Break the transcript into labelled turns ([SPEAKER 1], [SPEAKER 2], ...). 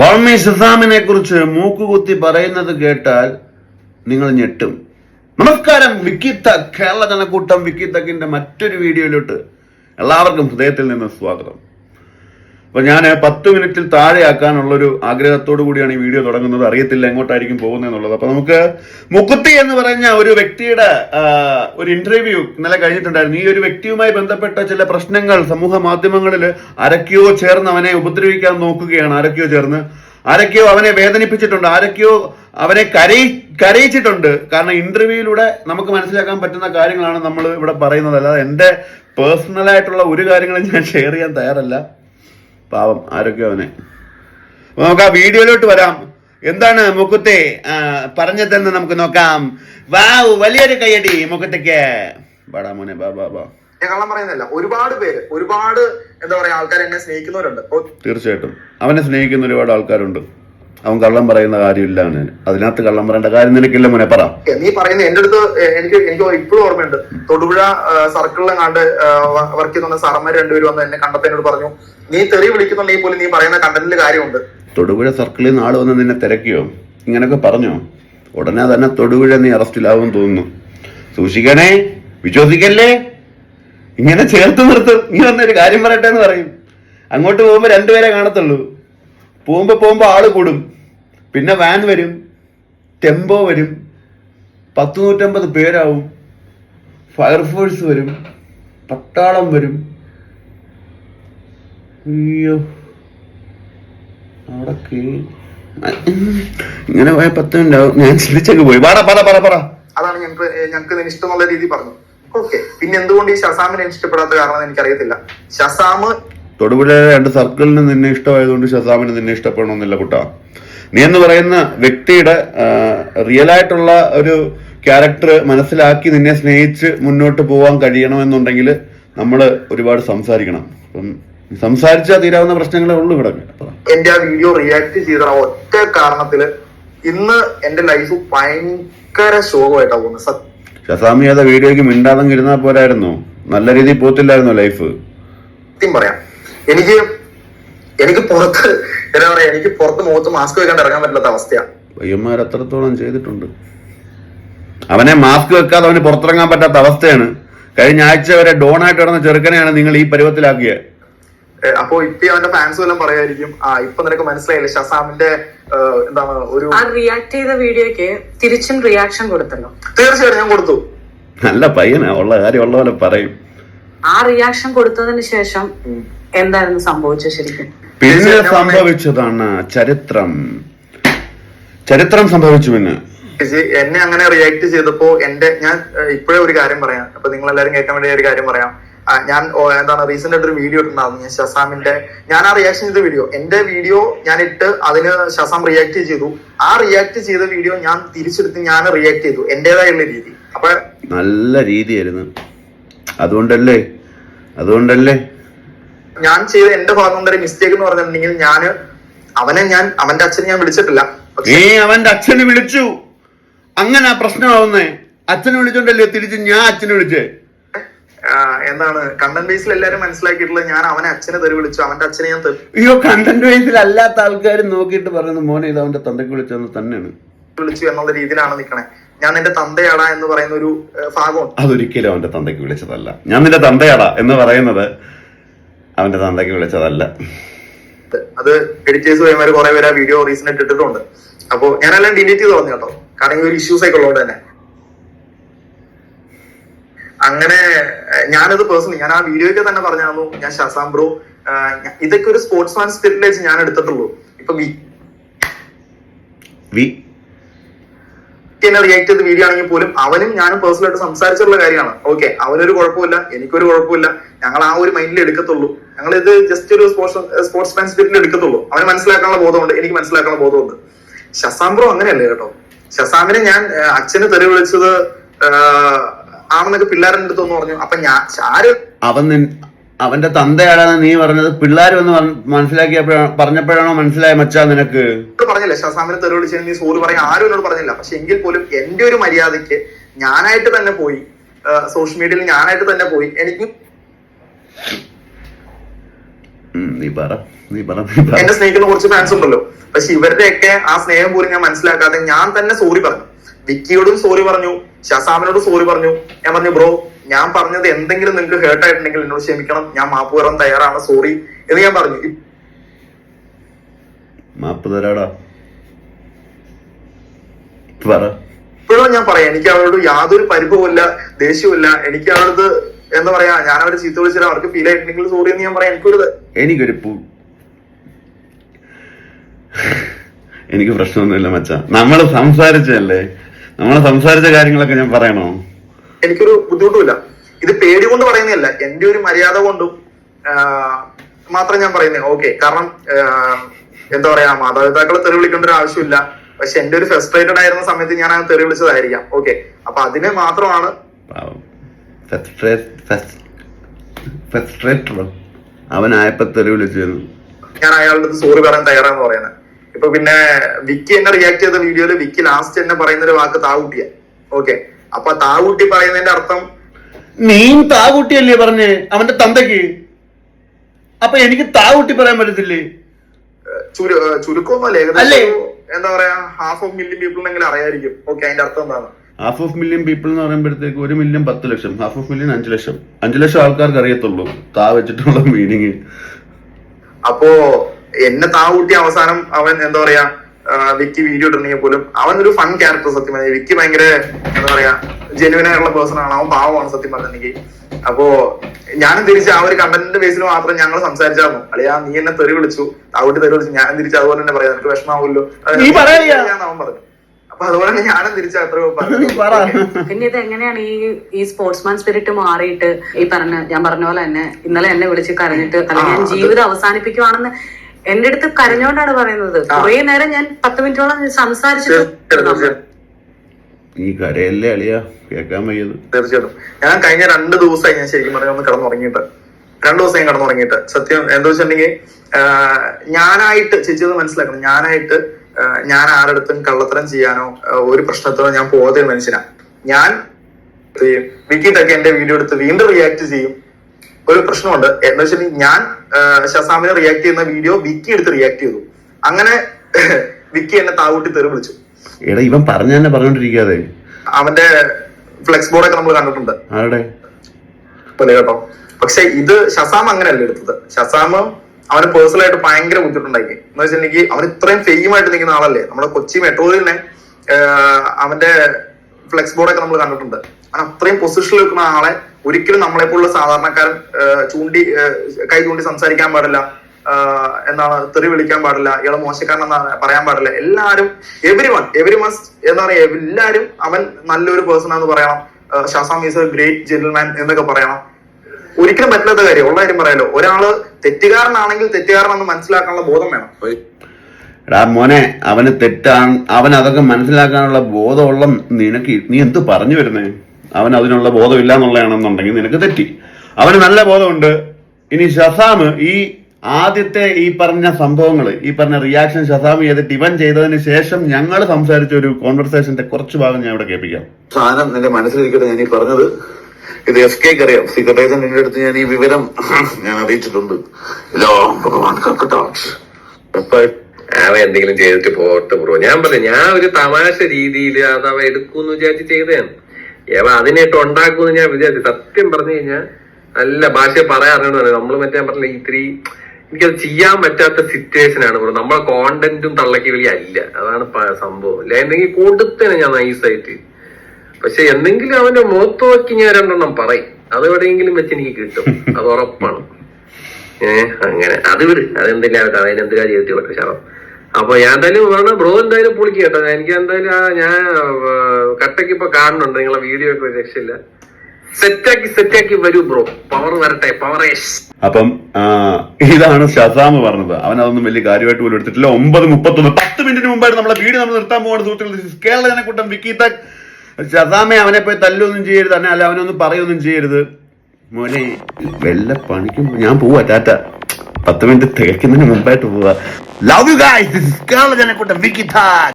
[SPEAKER 1] കോൾമി സിസാമിനെ കുറിച്ച് മൂക്കുകുത്തി പറയുന്നത് കേട്ടാൽ നിങ്ങൾ ഞെട്ടും. നമസ്കാരം. വിക്കിത്ത കേരള ജനക്കൂട്ടം വിക്കിത്തക്കിന്റെ മറ്റൊരു വീഡിയോയിലോട്ട് എല്ലാവർക്കും ഹൃദയത്തിൽ നിന്ന് സ്വാഗതം. അപ്പൊ ഞാൻ പത്ത് മിനിറ്റിൽ താഴെയാക്കാനുള്ളൊരു ആഗ്രഹത്തോടു കൂടിയാണ് ഈ വീഡിയോ തുടങ്ങുന്നത്. അറിയത്തില്ല എങ്ങോട്ടായിരിക്കും പോകുന്നതെന്നുള്ളത്. അപ്പൊ നമുക്ക് മുക്കുത്തി എന്ന് പറഞ്ഞ ഒരു വ്യക്തിയുടെ ഒരു ഇന്റർവ്യൂ ഇന്നലെ കഴിഞ്ഞിട്ടുണ്ടായിരുന്നു. ഈ ഒരു വ്യക്തിയുമായി ബന്ധപ്പെട്ട ചില പ്രശ്നങ്ങൾ സമൂഹ മാധ്യമങ്ങളിൽ ആരൊക്കെയോ ചേർന്ന് അവനെ ഉപദ്രവിക്കാൻ നോക്കുകയാണ്. ആരൊക്കെയോ ചേർന്ന്? ആരൊക്കെയോ അവനെ വേദനിപ്പിച്ചിട്ടുണ്ട്. ആരൊക്കെയോ അവനെ കരയി കരയിച്ചിട്ടുണ്ട്. കാരണം ഇന്റർവ്യൂയിലൂടെ നമുക്ക് മനസ്സിലാക്കാൻ പറ്റുന്ന കാര്യങ്ങളാണ് നമ്മൾ ഇവിടെ പറയുന്നത്. അല്ലാതെ എന്റെ പേഴ്സണലായിട്ടുള്ള ഒരു കാര്യങ്ങളും ഞാൻ ഷെയർ ചെയ്യാൻ തയ്യാറല്ല. പാവം ആരൊക്കെ അവനെ. നമുക്ക് ആ വീഡിയോയിലോട്ട് വരാം. എന്താണ് മുക്കുത്തെ പറഞ്ഞതെന്ന് നമുക്ക് നോക്കാം. വാവ് വലിയൊരു കയ്യടി മുക്കുത്തേക്ക് ബാടാ മോനെ ബാ ബാ ബാ
[SPEAKER 2] കള്ളം പറയുന്നില്ല ഒരുപാട് പേര് ഒരുപാട് എന്താ പറയാ ആൾക്കാർ എന്നെ സ്നേഹിക്കുന്നവരുണ്ട്.
[SPEAKER 1] തീർച്ചയായിട്ടും. അവനെ സ്നേഹിക്കുന്ന ഒരുപാട് ആൾക്കാരുണ്ട്. അവൻ കള്ളം പറയുന്ന കാര്യമില്ല അവന്. അതിനകത്ത് കള്ളം പറയേണ്ട കാര്യം നിനക്കില്ല മോനെ പറ.
[SPEAKER 2] നീ പറയുന്ന എന്റെ അടുത്ത് എനിക്ക് എനിക്ക് ഇപ്പോഴും ഓർമ്മയുണ്ട്. തൊടുപുഴ സർക്കിളിലെ കണ്ട് വർക്ക് ചെയ്യുന്ന സാറന്മാർ രണ്ടുപേരും വന്ന് എന്നെ കണ്ടപ്പോ എന്നോട് പറഞ്ഞു നീ തെറി വിളിക്കുന്നുണ്ടെങ്കിൽ പോലും നീ പറയുന്ന കണ്ടന്റിൽ കാര്യമുണ്ട്.
[SPEAKER 1] തൊടുപുഴ സർക്കിളിൽ നിന്ന് ആൾ വന്ന് നിന്നെ തിരക്കിയോ? ഇങ്ങനൊക്കെ പറഞ്ഞോ? ഉടനെ തന്നെ തൊടുപുഴ നീ അറസ്റ്റിലാവും തോന്നുന്നു. സൂക്ഷിക്കണേ വിശ്വസിക്കല്ലേ? ഇങ്ങനെ ചേർത്ത് നിർത്തും നീ വന്നൊരു കാര്യം പറയട്ടെ എന്ന് പറയും. അങ്ങോട്ട് പോകുമ്പോ രണ്ടുപേരെ കാണത്തുള്ളൂ. പോകുമ്പോ പോകുമ്പോ ആൾ കൂടും. പിന്നെ വാൻ വരും. ടെമ്പോ വരും. പത്ത് നൂറ്റമ്പത് പേരാവും ഫയർഫോഴ്സ് വരും. പട്ടാളം വരും. അയ്യോ. അവിടെ ഇങ്ങനെ പോയ പത്ത് ആവും. ഞാൻ ചിന്തിച്ചൊക്കെ പോയി. പറ പറ പറ പറ
[SPEAKER 2] അതാണ് ഞങ്ങൾക്ക് ഞങ്ങൾക്ക് ഇഷ്ടമുള്ള രീതി പറഞ്ഞു ഓക്കെ. പിന്നെ എന്തുകൊണ്ട് ഈ ഷസാമിനെ ഇഷ്ടപ്പെടാത്ത കാരണം എനിക്കറിയത്തില്ല. ഷസാമ്
[SPEAKER 1] തൊടുപുഴ രണ്ട് സർക്കിളിന് നിന്നെ ഇഷ്ടമായതുകൊണ്ട് ഷസാമിന് നിന്നെ ഇഷ്ടപ്പെടണമെന്നില്ല കുട്ടാ. നീ എന്ന് പറയുന്ന വ്യക്തിയുടെ റിയൽ ആയിട്ടുള്ള ഒരു ക്യാരക്ടർ മനസ്സിലാക്കി നിന്നെ സ്നേഹിച്ച് മുന്നോട്ട് പോവാൻ കഴിയണമെന്നുണ്ടെങ്കിൽ നമ്മൾ ഒരുപാട് സംസാരിക്കണം. അപ്പം സംസാരിച്ചാൽ തീരാവുന്ന പ്രശ്നങ്ങളേ ഉള്ളൂ ഇവിടെ.
[SPEAKER 2] എന്റെ ആ വീഡിയോ റിയാക്ട് ചെയ്ത ഒറ്റ കാരണത്തിൽ ഇന്ന് എന്റെ ലൈഫ് ഭയങ്കര ശോകമായിട്ടാ പോകുന്നത്.
[SPEAKER 1] ഷസാമി ഏതാ വീഡിയോയ്ക്ക് മിണ്ടാതെ ഇരുന്നാ പോരായിരുന്നു. നല്ല രീതിയിൽ പോത്തില്ലായിരുന്നു ലൈഫ്
[SPEAKER 2] സത്യം പറയാം. എനിക്ക് എനിക്ക് പുറത്ത് എന്താ പറയാ എനിക്ക് പുറത്ത് മുഖത്ത് മാസ്ക് വെക്കാണ്ട് ഇറങ്ങാൻ പറ്റാത്ത അവസ്ഥയാ.
[SPEAKER 1] പയ്യന്മാർ അത്രത്തോളം ചെയ്തിട്ടുണ്ട്. അവനെ മാസ്ക് വെക്കാതെ അവന് പുറത്തിറങ്ങാൻ പറ്റാത്ത അവസ്ഥയാണ്. കഴിഞ്ഞ ആഴ്ച വരെ ഡോണായിട്ട് കിടന്ന ചെറുക്കനെയാണ് നിങ്ങൾ ഈ പരുവത്തിലാക്കിയത്
[SPEAKER 2] അപ്പൊ ഇപ്പൊ അവന്റെ ഫാൻസ് എല്ലാം പറയായിരിക്കും ആ ഇപ്പൊ നിനക്ക് മനസ്സിലായില്ലേ ഷസാമിന്റെ എന്താണ് ഒരു
[SPEAKER 3] ആ റിയാക്ട് ചെയ്ത വീഡിയോക്ക് തിരിച്ചും റിയാക്ഷൻ കൊടുത്തല്ലോ.
[SPEAKER 2] തീർച്ചയായിട്ടും ഞാൻ കൊടുത്തു.
[SPEAKER 1] നല്ല പയ്യനാ ഉള്ള കാര്യം ഉള്ള പോലെ പറയും.
[SPEAKER 3] ആ റിയാക്ഷൻ കൊടുത്തതിന് ശേഷം എന്തായിരുന്നു സംഭവിച്ചത് ശരിക്കും?
[SPEAKER 1] പിന്നെ സംഭവിച്ചതാണ് ചരിത്രം. ചരിത്രം സംഭവിച്ചു പിന്നെ.
[SPEAKER 2] ചേച്ചി എന്നെ അങ്ങനെ റിയാക്ട് ചെയ്തപ്പോ എന്റെ ഞാൻ ഇപ്പോഴേ ഒരു കാര്യം പറയാം. അപ്പൊ നിങ്ങൾ എല്ലാവരും കേൾക്കാൻ വേണ്ടി ഒരു കാര്യം പറയാം. ഞാൻ എന്താണ് റീസെന്റ് ആയിട്ട് ഒരു വീഡിയോ ഇട്ടുണ്ടായിരുന്നു ഞാൻ ഷസാമിന്റെ ഞാൻ ആ റിയാക്ഷൻ ചെയ്ത വീഡിയോ എന്റെ വീഡിയോ ഞാൻ ഇട്ട് അതിന് ഷസാം റിയാക്ട് ചെയ്തു. ആ റിയാക്ട് ചെയ്ത വീഡിയോ ഞാൻ തിരിച്ചെടുത്ത് ഞാൻ റിയാക്ട് ചെയ്തു. എന്റേതായുള്ള രീതി. അപ്പൊ
[SPEAKER 1] നല്ല രീതിയായിരുന്നു. അതുകൊണ്ടല്ലേ? അതുകൊണ്ടല്ലേ?
[SPEAKER 2] ഞാൻ ചെയ്ത എന്റെ ഭാഗം കൊണ്ട് ഒരു മിസ്റ്റേക്ക് എന്ന് പറഞ്ഞിട്ടുണ്ടെങ്കിൽ ഞാൻ അവനെ ഞാൻ അവന്റെ അച്ഛനെ ഞാൻ വിളിച്ചിട്ടില്ല.
[SPEAKER 1] അവന്റെ അച്ഛനെ വിളിച്ചു. അങ്ങനെ പ്രശ്നമാവുന്നേ. അച്ഛനെ വിളിച്ചോണ്ടല്ലേ തിരിച്ച് ഞാൻ അച്ഛനെ വിളിച്ചേ?
[SPEAKER 2] എന്താണ്? കണ്ടന്റ് ബേസിൽ എല്ലാരും മനസ്സിലാക്കിയിട്ടുള്ളത് ഞാൻ അവനെ അച്ഛനെ തെറി വിളിച്ചു. അവന്റെ അച്ഛനെ ഞാൻ
[SPEAKER 1] അയ്യോ കണ്ടന്റ് വൈസിൽ അല്ലാത്ത ആൾക്കാർ നോക്കിയിട്ട് പറയുന്നത് മോനെ ഇത് അവന്റെ തന്തയ്ക്ക് വിളിച്ചെന്ന് തന്നെയാണ്.
[SPEAKER 2] വിളിച്ചു എന്നുള്ള രീതിയിലാണ് നിൽക്കണേ ഞാൻ നിന്റെ തന്തയാടാ എന്ന് പറയുന്ന ഒരു ഭാഗം ഭാഗമുണ്ട്
[SPEAKER 1] അതൊരിക്കലും അവന്റെ തന്തയ്ക്ക് വിളിച്ചതല്ല. ഞാൻ നിന്റെ തന്തയാടാ എന്ന് പറയുന്നത് അവന്റെ തന്തയ്ക്ക് വിളിച്ചതല്ല.
[SPEAKER 2] അത് എഡിറ്റേഴ്സ് പോയമാര് കുറെ പേര് ആ വീഡിയോ റീസെന്റ് ഇട്ടിട്ടുണ്ട്. അപ്പൊ ഞാനെല്ലാം ഡിലീറ്റ് ചെയ്ത് പറഞ്ഞു കേട്ടോ. കാരണം ഈ ഒരു ഇഷ്യൂസ് ഒക്കെ ഉള്ളതുകൊണ്ട് തന്നെ. അങ്ങനെ ഞാനത് പേഴ്സണലി ഞാൻ ആ വീഡിയോയ്ക്ക് തന്നെ പറഞ്ഞു ഞാൻ ഷസാം ബ്രോ ഇതൊക്കെ ഒരു സ്പോർട്സ് മാൻ സ്പിരിറ്റിൽ വെച്ച് ഞാൻ എടുത്തിട്ടുള്ളൂ. ഇപ്പൊ വി എന്നെ റിയാക്ട് ചെയ്ത വീഡിയോ ആണെങ്കിൽ പോലും അവനും ഞാനും പേഴ്സണൽ ആയിട്ട് സംസാരിച്ചിട്ടുള്ള കാര്യമാണ്. ഓക്കെ അവനൊരു കുഴപ്പമില്ല എനിക്കൊരു കുഴപ്പമില്ല. ഞങ്ങൾ ആ ഒരു മൈൻഡിൽ എടുക്കത്തുള്ളൂ. ഞങ്ങൾ ഇത് ജസ്റ്റ് ഒരു സ്പോർട്സ് സ്പോർട്സ് മാൻ സ്പിരിറ്റിൽ എടുക്കത്തുള്ളൂ. അവന് മനസ്സിലാക്കാനുള്ള ബോധമുണ്ട് എനിക്ക് മനസ്സിലാക്കാനുള്ള ബോധമുണ്ട്. ഷസാം ബ്രോ അങ്ങനെയല്ലേ കേട്ടോ? ഷസാമിനെ ഞാൻ അച്ഛനെ തെറി വിളിച്ചത് ആണെന്നൊക്കെ പിള്ളേരുടെ അടുത്ത് ഒന്ന് പറഞ്ഞു. അപ്പൊ ഞാൻ ആര്
[SPEAKER 1] അവൻ അവന്റെ തന്തയാടാന്ന് നീ പറഞ്ഞത്? പിള്ളേർ വന്ന് മൻ- മനസ്സിലാക്കിയപ്പോഴാണ് പറഞ്ഞപ്പോഴാണോ മനസ്സിലായ മച്ചാ നിനക്ക്?
[SPEAKER 2] പറഞ്ഞില്ല ഷസാമിനെ തെറി വിളിച്ചതിന് നീ സോറി പറയാൻ ആരും എന്നോട് പറഞ്ഞില്ല. പക്ഷെ എങ്കിൽ പോലും എന്റെ ഒരു മര്യാദയ്ക്ക് ഞാനായിട്ട് തന്നെ പോയി സോഷ്യൽ മീഡിയയിൽ ഞാനായിട്ട് തന്നെ പോയി എനിക്ക്
[SPEAKER 1] നീ പറ. നീ പറ
[SPEAKER 2] എന്നെ സ്നേഹിക്കുന്ന കുറച്ച് ഫാൻസ് ഉണ്ടല്ലോ. പക്ഷെ ഇവരുടെയൊക്കെ ആ സ്നേഹം പോലും ഞാൻ മനസ്സിലാക്കാതെ ഞാൻ തന്നെ സോറി പറഞ്ഞു. വിക്കിയോടും സോറി പറഞ്ഞു ഷസാമിനോടും സോറി പറഞ്ഞു. ഞാൻ പറഞ്ഞു ബ്രോ ഞാൻ പറഞ്ഞത് എന്തെങ്കിലും നിങ്ങൾക്ക് ഹേർട്ട് ആയിട്ടുണ്ടെങ്കിൽ എന്നോട് ക്ഷമിക്കണം. ഞാൻ മാപ്പ് പറയാൻ തയ്യാറാണ് സോറി എന്ന് ഞാൻ പറഞ്ഞു.
[SPEAKER 1] മാപ്പ് തരാടാ.
[SPEAKER 2] ഇപ്പോഴും ഞാൻ പറയാം എനിക്ക് അവരോട് യാതൊരു പരിഭവമില്ല ദേഷ്യമില്ല എനിക്ക് അവരത് എന്താ പറയാ ഞാൻ അവരെ ചീത്ത വിളിച്ചാൽ അവർക്ക് ഫീൽ ആയിട്ടുണ്ടെങ്കിൽ സോറി എന്ന് ഞാൻ പറയാം എനിക്കൊരു
[SPEAKER 1] എനിക്കൊരു പൂ എനിക്ക് പ്രശ്നമൊന്നുമില്ല മച്ച. നമ്മൾ സംസാരിച്ചല്ലേ നമ്മൾ സംസാരിച്ച കാര്യങ്ങളൊക്കെ ഞാൻ പറയണോ?
[SPEAKER 2] എനിക്കൊരു ബുദ്ധിമുട്ടുമില്ല. ഇത് പേടി കൊണ്ട് പറയുന്നതല്ല. എന്റെ ഒരു മര്യാദ കൊണ്ടും മാത്രം ഞാൻ പറയുന്നത് ഓക്കെ. കാരണം എന്താ പറയാ മാതാപിതാക്കളെ തെറി വിളിക്കേണ്ട ഒരു ആവശ്യമില്ല. പക്ഷെ എന്റെ ഒരു ഫ്രസ്ട്രേറ്റഡ് ആയിരുന്ന സമയത്ത് ഞാൻ ആ തെറി വിളിച്ചതായിരിക്കാം. ഓക്കെ. അപ്പൊ അതിനെ മാത്രമാണ്
[SPEAKER 1] അവനായപ്പോ തെറി വിളിച്ചിരുന്നു
[SPEAKER 2] ഞാൻ അയാളുടെ സോറി പറയാൻ തയ്യാറാന്ന് പറയുന്നത് ഇപ്പൊ പിന്നെ വിക്കി എന്നെ റിയാക്ട് ചെയ്ത വീഡിയോയിൽ വിക്കി ലാസ്റ്റ് എന്നെ പറയുന്ന ഒരു വാക്ക് താവൂട്ടിയ. ഓക്കെ അപ്പൊ താവൂട്ടി പറയുന്നതിന്റെ അർത്ഥം
[SPEAKER 1] നീ താവൂട്ടിയല്ലേ പറഞ്ഞേ? അവന്റെ തന്തയ്ക്ക്? അപ്പൊ എനിക്ക് താവൂട്ടി പറയാൻ പറ്റത്തില്ലേ?
[SPEAKER 2] ചുരുക്കമൊന്നുമല്ല എന്താ പറയാ ഹാഫ് ഓഫ് മില്യൺ പീപ്പിളിനെങ്കിലും അറിയായിരിക്കും. ഓക്കെ അതിന്റെ അർത്ഥം എന്താണ്?
[SPEAKER 1] ഹാഫ് ഓഫ് മില്യൺ പീപ്പിൾ എന്ന് പറയുമ്പോഴത്തേക്ക് ഒരു മില്യൺ പത്ത് ലക്ഷം ഹാഫ് ഓഫ് മില്യൺ അഞ്ച് ലക്ഷം. അഞ്ച് ലക്ഷം ആൾക്കാർക്ക് അറിയത്തുള്ളൂ. താ വെച്ചിട്ടുള്ള മീനിങ്
[SPEAKER 2] അപ്പോ എന്നെ താവൂട്ടി അവസാനം അവൻ എന്താ പറയാ വിക്കി വീഡിയോ ഇട്ടിട്ടുണ്ടെങ്കിൽ പോലും അവൻ ഒരു ഫൺ ക്യാരക്ടർ സത്യം പറഞ്ഞാൽ വിക്കി ഭയങ്കര എന്താ പറയാ ജെനുവിൻ ആയിട്ടുള്ള പേഴ്സൺ ആണ്. അവൻ പാവമാണ് സത്യം പറഞ്ഞെങ്കിൽ അപ്പോ ഞാനും തിരിച്ച് ആ ഒരു കണ്ടന്റിന്റെ ബേസിൽ മാത്രം ഞങ്ങൾ സംസാരിച്ചായിരുന്നു. അളിയാ നീ എന്നെ തെറി വിളിച്ചു. താവൂട്ടി തെറി വിളിച്ചു. ഞാനും തിരിച്ച് അതുപോലെ തന്നെ പറയാം. നിനക്ക് വിഷമാവുമല്ലോ.
[SPEAKER 1] നീ പറയാ.
[SPEAKER 2] ഞാൻ അവൻ പറഞ്ഞു അപ്പൊ അതുപോലെ തന്നെ ഞാനും തിരിച്ച് അത്രയോ
[SPEAKER 1] നീ
[SPEAKER 3] പിന്നെ ഇത് എങ്ങനെയാണ് ഈ ഈ സ്പോർട്സ്മാൻ സ്പിരിറ്റ് മാറിയിട്ട് ഈ പറഞ്ഞ ഞാൻ പറഞ്ഞ പോലെ തന്നെ ഇന്നലെ എന്നെ വിളിച്ച് കരഞ്ഞിട്ട് അല്ലെങ്കിൽ ഞാൻ ജീവിതം അവസാനിപ്പിക്കുവാണെന്ന് എന്റെ അടുത്ത് കരഞ്ഞോണ്ടാണ് പറയുന്നത്. കുറെ നേരം ഞാൻ പത്ത് മിനിറ്റോളം
[SPEAKER 2] സംസാരിച്ചിട്ടുണ്ട്
[SPEAKER 1] ഈ കരയല്ലേ അളിയ? വയ്യത്.
[SPEAKER 2] തീർച്ചയായിട്ടും. ഞാൻ കഴിഞ്ഞ രണ്ട് ദിവസമായി ഞാൻ ശരിക്കും പറഞ്ഞാൽ ഒന്ന് കിടന്നുറങ്ങിയിട്ട്. രണ്ടു ദിവസം ഞാൻ കിടന്നുറങ്ങിയിട്ട്. സത്യം എന്താ വെച്ചിട്ടുണ്ടെങ്കിൽ ഞാനായിട്ട് ചേച്ചി ഒന്ന് മനസ്സിലാക്കണം. ഞാനായിട്ട് ഞാൻ ആരടുത്തും കള്ളത്തരം ചെയ്യാനോ ഒരു പ്രശ്നത്തിനോ ഞാൻ പോകാത്ത ഒരു മനുഷ്യനാ. ഞാൻ വിക്കിട്ടൊക്കെ എന്റെ വീഡിയോ എടുത്ത് വീണ്ടും റിയാക്ട് ചെയ്യും. ഒരു പ്രശ്നമുണ്ട്. എന്ന് വെച്ചാൽ ഞാൻ ഷസാമിനെ റിയാക്ട് ചെയ്യുന്ന വീഡിയോ വിക്കി എടുത്ത് റിയാക്ട് ചെയ്തു. അങ്ങനെ വിക്കി എന്നെ താവൂട്ടി തെറി വിളിച്ചു.
[SPEAKER 1] എടാ ഇവൻ പറഞ്ഞു തന്നെ പറഞ്ഞോണ്ടിരിക്കാതെ.
[SPEAKER 2] അവന്റെ ഫ്ലെക്സ് ബോർഡൊക്കെ നമ്മൾ കണ്ടിട്ടുണ്ട്.
[SPEAKER 1] ആരുടെ?
[SPEAKER 2] കേട്ടോ? പക്ഷെ ഇത് ഷസാം അങ്ങനെയല്ല എടുത്തത്. ഷസാം അവന് പേഴ്സണൽ ആയിട്ട് ഭയങ്കര ബുദ്ധിമുട്ടുണ്ടാക്കി എന്ന് വെച്ചിട്ടുണ്ടെങ്കിൽ അവൻ ഇത്രയും ഫെയിം ആയിട്ട് നിൽക്കുന്ന ആളല്ലേ? നമ്മുടെ കൊച്ചി മെട്രോയിൽ തന്നെ അവന്റെ ഫ്ലെക്സ് ബോർഡൊക്കെ നമ്മൾ കണ്ടിട്ടുണ്ട്. അവൻ അത്രയും പൊസിഷനിൽ നിൽക്കുന്ന ആളെ ഒരിക്കലും നമ്മളെ പോലുള്ള സാധാരണക്കാരൻ ചൂണ്ടി കൈ ചൂണ്ടി സംസാരിക്കാൻ പാടില്ല എന്നാണ് തെറി വിളിക്കാൻ പാടില്ല ഇയാളെ മോശക്കാരനെന്നാണ് പറയാൻ പാടില്ല. എല്ലാവരും എവരി വൺ എവരി മസ്റ്റ് എന്താ പറയാ എല്ലാരും അവൻ നല്ലൊരു പേഴ്സൺ ആണെന്ന് പറയണം. Shazam is a great gentleman എന്നൊക്കെ പറയണം. ഒരിക്കലും പറ്റാത്ത കാര്യം ഉള്ള കാര്യം പറയാലോ. ഒരാൾ തെറ്റുകാരനാണെങ്കിൽ തെറ്റുകാരനെന്ന് മനസ്സിലാക്കാനുള്ള ബോധം വേണം.
[SPEAKER 1] എടാ മോനെ അവന് തെറ്റാണ് അവൻ അതൊക്കെ മനസ്സിലാക്കാനുള്ള ബോധമുള്ള നിനക്ക് നീ എന്ത് പറഞ്ഞു വരുന്നേ? അവൻ അതിനുള്ള ബോധമില്ല എന്നുള്ളതാണെന്നുണ്ടെങ്കിൽ നിനക്ക് തെറ്റി. അവന് നല്ല ബോധമുണ്ട്. ഇനി ഷസാം ഈ ആദ്യത്തെ ഈ പറഞ്ഞ സംഭവങ്ങൾ ഈ പറഞ്ഞ റിയാക്ഷൻ ഷസാം ചെയ്തിട്ട് ഇവൻ ചെയ്തതിന് ശേഷം ഞങ്ങൾ സംസാരിച്ച ഒരു കോൺവെർസേഷന്റെ കുറച്ച് ഭാഗം ഞാൻ ഇവിടെ കേൾപ്പിക്കാം.
[SPEAKER 4] സാധനം നിന്റെ മനസ്സിലിരിക്കട്ടെ ഞാൻ ഈ പറഞ്ഞത്. ഇത് എസ് കെ അറിയാം സീക്രട്ട് ഏജന്റിന്റെ അടുത്ത് ഞാൻ ഈ വിവരം ഞാൻ അറിയിച്ചിട്ടുണ്ട്.
[SPEAKER 5] അവൻ എന്തെങ്കിലും ചെയ്തിട്ട് പോട്ടെ ബ്രോ ഞാൻ പറഞ്ഞു ഞാൻ ഒരു തമാശ രീതിയിൽ അത് അവ എടുക്കൂന്ന് വിചാരിച്ച് ചെയ്തതാണ്. അവ അതിനായിട്ട് ഉണ്ടാക്കുമെന്ന് ഞാൻ വിചാരിച്ചു. സത്യം പറഞ്ഞു കഴിഞ്ഞാൽ നല്ല ഭാഷ പറയാറുണ്ട് നമ്മൾ മറ്റേ പറഞ്ഞ ഇത്തിരി എനിക്കത് ചെയ്യാൻ പറ്റാത്ത സിറ്റുവേഷൻ ആണ് ബ്രോ. നമ്മളെ കോണ്ടന്റും തള്ളക്കി വലിയ അല്ല. അതാണ് സംഭവം. അല്ല? എന്തെങ്കിലും കൊടുത്തേനെ ഞാൻ നൈസായിട്ട് പക്ഷെ എന്തെങ്കിലും അവന്റെ മുഖത്ത് നോക്കി ഞാൻ രണ്ടെണ്ണം പറയും. അത് എവിടെയെങ്കിലും വെച്ച് എനിക്ക് കിട്ടും. അത് ഉറപ്പാണ്. ഏഹ് അങ്ങനെ. അത് വിട്. അതെന്തെങ്കിലും അതിനെന്തിനാ പറ്റും ശവം? അപ്പൊ ഞാൻ എന്തായാലും വേണം ബ്രോ എന്തായാലും പൊളിക്കും കേട്ടോ. എനിക്ക് എന്തായാലും ഞാൻ കട്ടയ്ക്ക് ഇപ്പൊ കാണുന്നുണ്ട്. നിങ്ങളെ വീഡിയോ ഒക്കെ രക്ഷയില്ല. സെറ്റാക്കി സെറ്റാക്കി വരൂ ബ്രോ പവർ വരട്ടെ പവറേഷ്
[SPEAKER 1] അപ്പം ഇതാണ് ഷസാമ് പറഞ്ഞത്. അവൻ അതൊന്നും വലിയ കാര്യമായിട്ട് പോലും എടുത്തിട്ടില്ല. ഒമ്പത് മുപ്പത്തൊന്ന് പത്ത് മിനിറ്റിന് മുമ്പായിട്ട് നമ്മളെ വീട് നമ്മൾ നിർത്താൻ പോകുന്ന സുഹൃത്തുക്കൾ കേരള ജനക്കൂട്ടം തക്. ഷസാമെ അവനെ പോയി തല്ലൊന്നും ചെയ്യരുത്. അല്ല അവനൊന്നും പറയൊന്നും ചെയ്യരുത്. മോനെ വെള്ള പണിക്കും ഞാൻ പോവാ ടാറ്റ. പത്ത് മിനിറ്റ് തികയ്ക്കുന്നതിന് മുമ്പായിട്ട് പോവാ ലവ് യു ഗൈസ് കേരള ജനക്കൂട്ടം. വിക്കിത്ത